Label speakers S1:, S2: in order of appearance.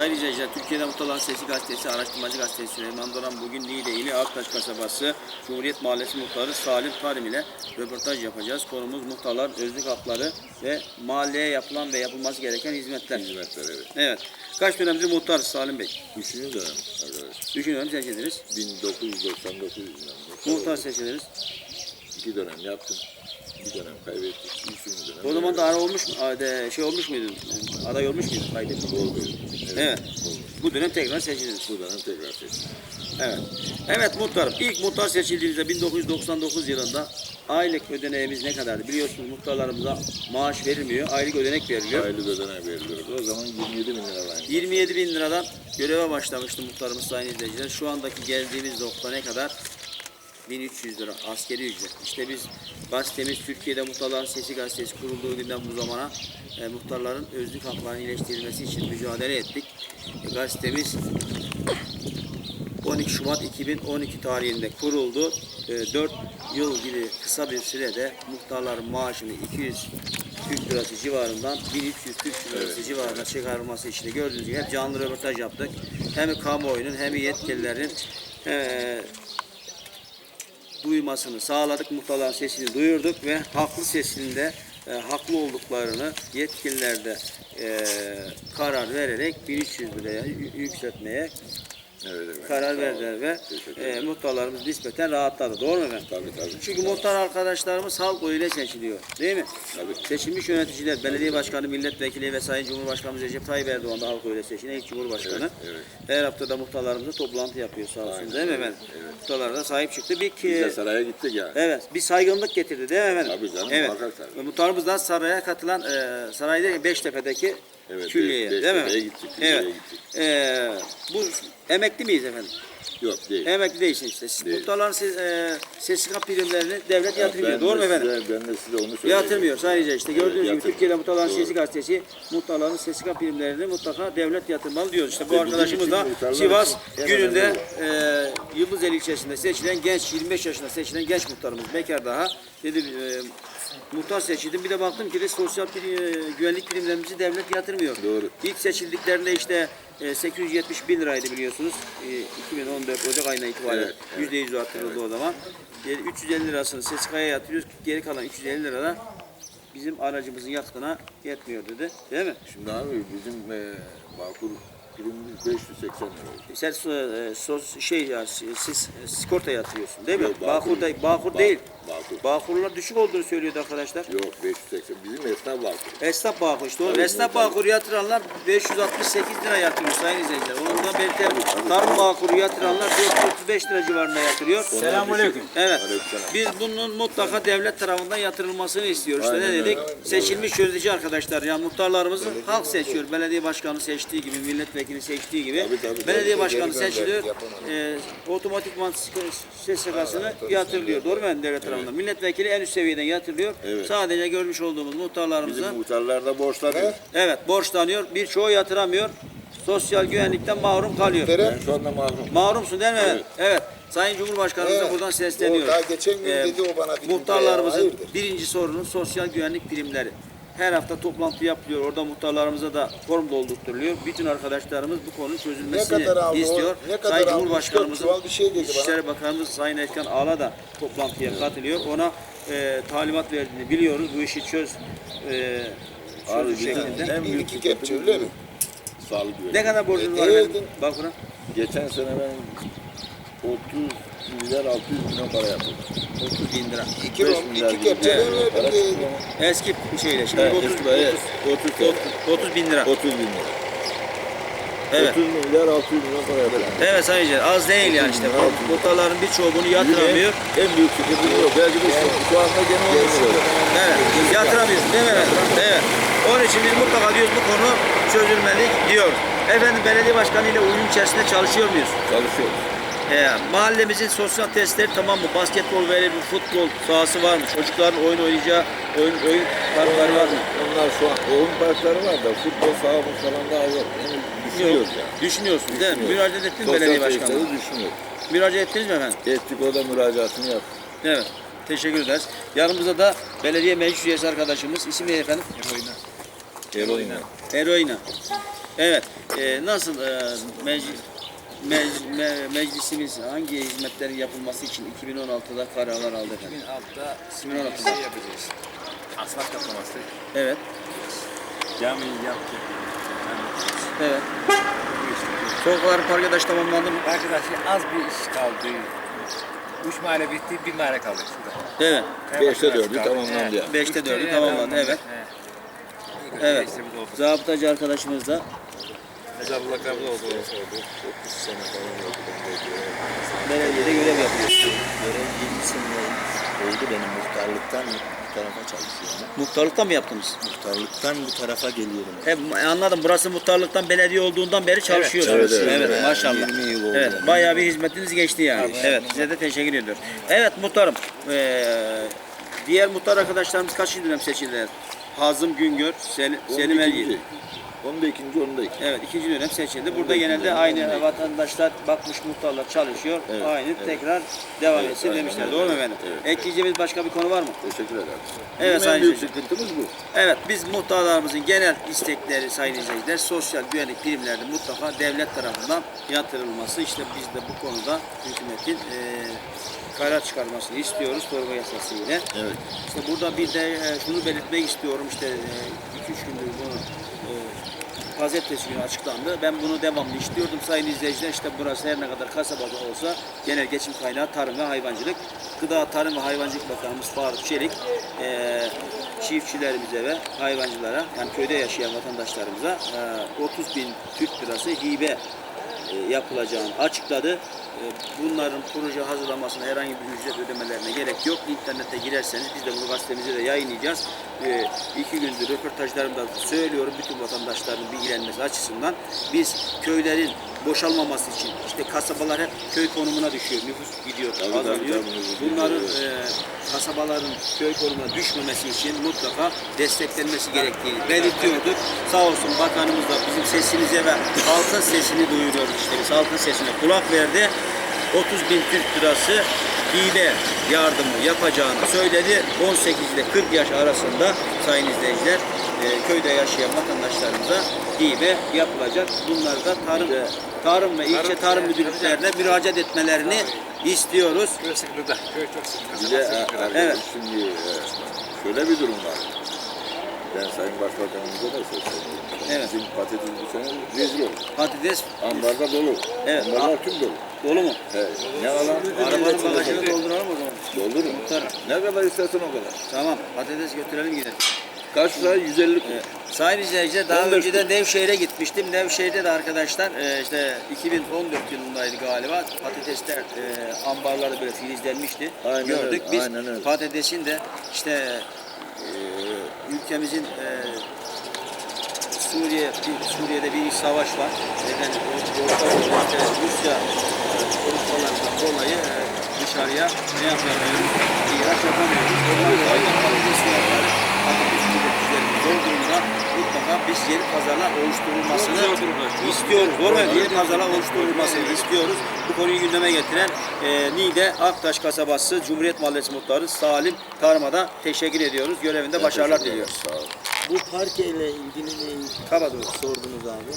S1: Sayın izleyiciler, Türkiye'de Muhtarların Sesi Gazetesi, Araştırmacı Gazetesi Süleyman Doran bugün Niğde ili Aktaş Kasabası Cumhuriyet Mahallesi Muhtarı Salim Tarim ile röportaj yapacağız. Konumuz muhtarların özlük hakları ve mahalleye yapılan ve yapılması gereken hizmetler.
S2: Hizmetler evet.
S1: Evet. Kaç dönemdir muhtarız Salim Bey?
S2: Üçüncü dönem arkadaş.
S1: Üç dönem seçildiniz.
S2: 1999 yılında.
S1: Muhtar seçildiniz.
S2: İki dönem yaptım. Bir dönem kaybettik. Üçüncü dönem.
S1: O zaman da ara olmuş mu? Şey olmuş muydun? Aday olmuş muydun? Kaydettin.
S2: Olmuyor.
S1: Evet. Bu dönem tekrar seçildiniz.
S2: Bu dönem tekrar seçtim.
S1: Evet. Evet muhtarım. İlk muhtar seçildiğinizde 1999 yılında aylık ödeneğimiz ne kadardı? Biliyorsunuz muhtarlarımıza maaş verilmiyor. Aylık ödenek veriliyor.
S2: Aylık ödenek veriliyordu. O zaman 27 bin lira var.
S1: 27 bin liradan göreve başlamıştı muhtarımız sayın izleyiciler. Şu andaki geldiğimiz nokta ne kadar? 1300 lira askeri ücret. İşte biz gazetemiz Türkiye'de Muhtarların Sesi gazetesi kurulduğu günden bu zamana e, muhtarların özlük haklarının iyileştirilmesi için mücadele ettik. E, gazetemiz 12 Şubat 2012 tarihinde kuruldu. 4 yıl gibi kısa bir sürede muhtarların maaşını 200 Türk lirası civarından 1300 Türk lirası civarına çıkarılması için gördüğünüz gibi hep canlı röportaj yaptık. Hem kamuoyunun hem yetkililerin eee duymasını sağladık. Muhtarların sesini duyurduk ve haklı sesinde e, haklı olduklarını yetkililer de e, karar vererek 1300 liraya yü- yükseltmeye
S2: Evet, evet.
S1: karar verdiler ve e, muhtarlarımız nispeten rahatladı. Doğru mu efendim?
S2: Tabii tabii.
S1: Çünkü muhtar arkadaşlarımız halk oyuyla seçiliyor. Değil mi?
S2: Tabii.
S1: Seçilmiş yöneticiler, belediye başkanı, milletvekili ve Sayın Cumhurbaşkanımız Recep Tayyip Erdoğan da halk oyuyla seçilen ilk cumhurbaşkanı.
S2: Evet, evet.
S1: Her hafta da muhtarlarımızla toplantı yapıyor sağ olsun.
S2: Aynen,
S1: değil mi efendim?
S2: evet.
S1: Muhtarlara da sahip çıktı. Bir
S2: Biz de saraya gittik ya.
S1: Evet, bir saygınlık getirdi değil mi efendim?
S2: Tabii canım,
S1: Evet. Muhtarımız da saraya katılan, e, sarayda Beştepe'deki
S2: Evet,
S1: külliyeye
S2: Beş-
S1: değil mi?
S2: Gittik,
S1: Evet.
S2: gittik.
S1: E, bu emekli miyiz efendim?
S2: Yok değil.
S1: Emekli değilsiniz işte. Siz
S2: Değil.
S1: muhtarların ses, e, SSK primlerini devlet
S2: Ya
S1: yatırmıyor.
S2: ben
S1: Doğru mu
S2: de
S1: efendim?
S2: Size, ben de size onu söyleyeyim.
S1: Yatırmıyor sadece işte gördüğünüz gibi
S2: yatırmıyor.
S1: Türkiye'de Muhtarların. Sesi Gazetesi muhtarların SSK primlerini mutlaka devlet yatırmalı diyoruz. İşte bu
S2: Ve
S1: arkadaşımız da Sivas gününde e, Yıldızeli ilçesinde seçilen genç 25 yaşında seçilen genç muhtarımız bekar daha dedi e, muhtar seçildim bir de baktım ki de sosyal e, güvenlik primlerimizi devlet yatırmıyor.
S2: Doğru.
S1: İlk seçildiklerinde işte e, 870 bin liraydı biliyorsunuz. E, 2014 Ocak ayına itibaren
S2: Evet, evet.
S1: %100 arttırıldı o zaman. Yani 350 lirasını SSK'ya yatırıyoruz. Geri kalan 350 lira da bizim aracımızın yakıtına yetmiyor dedi. Değil mi?
S2: Şimdi abi bizim e, Bağkur primimiz 580 lira.
S1: Sen so- e, sos, şey ya siz e, sigorta yatırıyorsun değil mi?
S2: Yok, Bağkur.
S1: Bağkur, da, Bağkur
S2: Bağ-
S1: değil.
S2: Bağkur.
S1: Bağkurlar düşük olduğunu söylüyordu arkadaşlar.
S2: Yok 580. Bizim esnaf Bağkur.
S1: Esnaf Bağkur işte. o.
S2: Tabii,
S1: Esnaf
S2: tabii.
S1: Bağkur yatıranlar 568 lira yatırıyor sayın izleyiciler. Onu da belirtelim. Tarım Bağkur'u yatıranlar 435 lira civarında yatırıyor.
S2: Selamünaleyküm.
S1: Evet.
S2: Aleykümselam.
S1: Biz bunun mutlaka devlet tarafından yatırılmasını istiyoruz. İşte
S2: Aynen
S1: ne dedik?
S2: öyle.
S1: Seçilmiş yönetici arkadaşlar. Yani muhtarlarımızı halk seçiyor. Belediye başkanı seçtiği gibi, milletvekili seçtiği gibi.
S2: Tabii, tabii,
S1: belediye
S2: tabii.
S1: başkanı seçiliyor. E, otomatikman SSK'sını yatırılıyor. Doğru mu efendim devlet tarafından? Milletvekili en üst seviyeden yatırılıyor.
S2: Evet.
S1: Sadece görmüş olduğumuz muhtarlarımıza
S2: Bizim muhtarlar da borçlanıyor.
S1: evet borçlanıyor. Birçoğu yatıramıyor. Sosyal güvenlikten mahrum kalıyor.
S2: Ben şu anda mahrum.
S1: Mahrumsun değil mi? Evet.
S2: Evet.
S1: Evet. Sayın Cumhurbaşkanımıza
S3: Evet.
S1: buradan sesleniyoruz.
S3: O daha geçen gün dedi o bana
S1: Muhtarlarımızın birinci sorunu sosyal güvenlik primleri. Her hafta toplantı yapılıyor. Orada muhtarlarımıza da form doldurtuluyor. Bütün arkadaşlarımız bu konunun çözülmesini
S3: Ne kadar aldı o?
S1: istiyor.
S3: Ne kadar
S1: Sayın? Cumhurbaşkanımızın
S3: bir şey.
S1: İçişleri Bakanımız Sayın Erkan Ağla da toplantıya katılıyor. Ona e, talimat verdiğini biliyoruz. Bu işi çöz e, çözüm şeklinde.
S2: en
S3: Bir
S2: büyük
S3: iki kepçe öyle mi?
S2: Sağlık.
S1: Ne kadar borcunuz var
S3: E,
S1: efendim?
S3: verdin.
S1: Bakura.
S2: Geçen sene ben 30 milyar 600 milyon para yaptım.
S1: 30 bin lira.
S3: İki,
S2: Beş
S3: rom,
S2: milyar
S3: iki kepçe
S2: para
S3: verdim
S2: çıkıyor
S3: dedi.
S2: ama.
S1: Eski bir şeyle. Şimdi
S2: Evet,
S1: 30,
S2: eski para, evet.
S1: 30, 30, 30 bin lira.
S2: 30 bin lira.
S1: Evet.
S2: 30 milyar 600 milyon para yaptım.
S1: Evet sayın Yücel, az değil yani işte.
S2: Evet.
S1: Muhtarların birçoğu bunu yatıramıyor.
S2: En büyük sıkıntı bu. Belki de şu, şu anda gene 10 milyon.
S1: Evet, yatıramıyorsun değil mi efendim? Evet. Onun için biz mutlaka diyoruz bu konu çözülmeli diyor. Efendim belediye başkanı ile uyum içerisinde çalışıyor muyuz?
S2: Çalışıyoruz.
S1: Ee, mahallemizin sosyal testleri tamam mı? Basketbol ve bir futbol sahası var mı? Çocukların oyun oynayacağı oyun, oyun parkları var mı?
S2: Onlar şu an oyun parkları var da futbol sahamız falan daha yok. Yani düşünüyoruz yani.
S1: Düşünüyorsun değil mi? Müracaat ettin mi belediye başkanı?
S2: düşünüyoruz.
S1: Müracaat ettiniz mi efendim?
S2: Ettik o da müracaatını yaptı.
S1: Evet. Teşekkür ederiz. Yanımızda da belediye meclis üyesi arkadaşımız. İsim ne efendim?
S2: Eroina.
S1: Eroina. Evet. e, nasıl e, meclis mec- me- meclisimiz hangi hizmetlerin yapılması için 2016'da kararlar aldı efendim?
S4: 2006'da
S1: 2016'da.
S4: şey yapacağız. Asfalt kaplaması.
S1: Evet.
S4: Camiyi yaptık.
S1: Evet. Sokakların park adaş tamamlandı mı?
S4: Arkadaşlar az bir iş kaldı. Üç mahalle bitti, bir mahalle kaldı şurada.
S1: Evet.
S2: Beşte dördü tamamlandı ya.
S1: Beşte dördü tamamlandı, evet. Evet. Zabıtacı arkadaşımız da
S4: Mezarlıklar da oldu.
S2: 30 sene falan oldu. ben de görev-
S1: belediyede görev yapıyor.
S5: Görev 20 sene oldu benim muhtarlıktan bu tarafa çalışıyorum.
S1: Muhtarlıktan mı yaptınız?
S5: Muhtarlıktan bu tarafa geliyorum.
S1: He, anladım. Burası muhtarlıktan belediye olduğundan beri çalışıyorsunuz.
S2: Evet,
S1: Evet,
S2: evet, evet.
S1: maşallah.
S5: 20 yıl oldu.
S1: Evet, bayağı bir hizmetiniz geçti yani. Evet, size de teşekkür ediyorum. Evet muhtarım. eee, diğer muhtar arkadaşlarımız kaçıncı dönem seçildiler? Hazım Güngör, Sel- Selim
S2: da
S1: Ergin.
S2: ikinci. Onun da ikinci, ikinci.
S1: Evet, ikinci dönem seçildi. Burada genelde aynı vatandaşlar, bakmış muhtarlar çalışıyor.
S2: Evet,
S1: aynı
S2: evet.
S1: tekrar devam
S2: Evet,
S1: etsin
S2: aynen
S1: demişler.
S2: öyle.
S1: Doğru mu efendim?
S2: Evet.
S1: Ekleyeceğimiz başka bir konu var mı?
S2: Teşekkür ederim.
S1: Evet,
S2: Bizim en
S1: Sayın
S2: büyük sıkıntımız bu.
S1: Evet, biz muhtarlarımızın genel istekleri sayın izleyiciler, sosyal güvenlik primlerinde mutlaka devlet tarafından yatırılması. İşte biz de bu konuda hükümetin eee karar çıkarmasını istiyoruz torba yasası ile.
S2: Evet.
S1: İşte burada bir de e, şunu belirtmek istiyorum işte 2-3 gündür bunu pazartesi günü açıklandı. Ben bunu devamlı istiyordum sayın izleyiciler. İşte burası her ne kadar kasabada olsa genel geçim kaynağı tarım ve hayvancılık. Gıda, Tarım ve Hayvancılık Bakanımız Faruk Çelik e, çiftçilerimize ve hayvancılara yani köyde yaşayan vatandaşlarımıza e, 30 bin Türk lirası hibe yapılacağını açıkladı. E, Bunların proje hazırlamasına herhangi bir ücret ödemelerine gerek yok. İnternete girerseniz biz de bunu gazetemizde de yayınlayacağız. E, İki gündür röportajlarımda söylüyorum bütün vatandaşların bilgilenmesi açısından. Biz köylerin boşalmaması için işte kasabalar hep köy konumuna düşüyor. Nüfus gidiyor,
S2: Tabii, tabii,
S1: azalıyor.
S2: tabii, gidiyor,
S1: Bunların e, kasabaların köy konumuna düşmemesi için mutlaka desteklenmesi gerektiğini belirtiyorduk. Sağ olsun bakanımız da bizim sesimize ve halkın sesini duyuruyoruz işte biz halkın sesine kulak verdi. 30 bin Türk lirası hibe yardımı yapacağını söyledi. 18 ile 40 yaş arasında sayın izleyiciler e, köyde yaşayan vatandaşlarımıza hibe yapılacak. Bunlar da tarım, tarım ve ilçe tarım müdürlüklerine müracaat etmelerini istiyoruz.
S4: Köy sıkıntıda. Köy çok sıkıntıda.
S2: Bir de
S4: Nasıl
S2: e, arkadaş,
S1: Evet.
S2: şimdi e, şöyle bir durum var. Ben Sayın Başbakanımıza da sesleniyorum.
S1: Evet.
S2: Bizim patates bu sene rezil oldu.
S1: Patates
S2: Ambarda dolu.
S1: Evet.
S2: Ambarlar tüm dolu.
S1: dolu mu?
S2: He. Ne alan?
S1: Arabanın bagajını dolduralım o zaman.
S2: Doldurun.
S1: Muhtarım.
S2: Ne kadar istersen o kadar.
S1: Tamam patates götürelim gidelim.
S2: Kaç lira? 150 kuruş.
S1: Evet. Sayın izleyiciler daha
S2: 15
S1: önceden Nevşehir'e gitmiştim. Nevşehir'de de arkadaşlar e, işte 2014 yılındaydı galiba. Patatesler e, ambarlarda böyle filizlenmişti.
S2: Aynen
S1: Gördük.
S2: öyle,
S1: Biz
S2: aynen öyle.
S1: patatesin de işte e, ülkemizin e, Suriye Suriye'de bir savaş var. Neden Orta Rusya e, konuşmalarından dolayı e, dışarıya ne yapamıyoruz? İhraç yapamıyoruz. Ondan dolayı patates üreticilerimiz olduğunda mutlaka biz yeni pazarlar oluşturulmasını istiyoruz. Doğru mu? Yeni pazarlar oluşturulmasını istiyoruz. Bu konuyu gündeme getiren e, Niğde Aktaş kasabası Cumhuriyet Mahallesi Muhtarı Salim Tarım'a da teşekkür ediyoruz. Görevinde başarılar diliyoruz.
S2: Sağ ol.
S5: Bu parke ile ilgili ne
S1: Kapadım.
S5: sordunuz abi?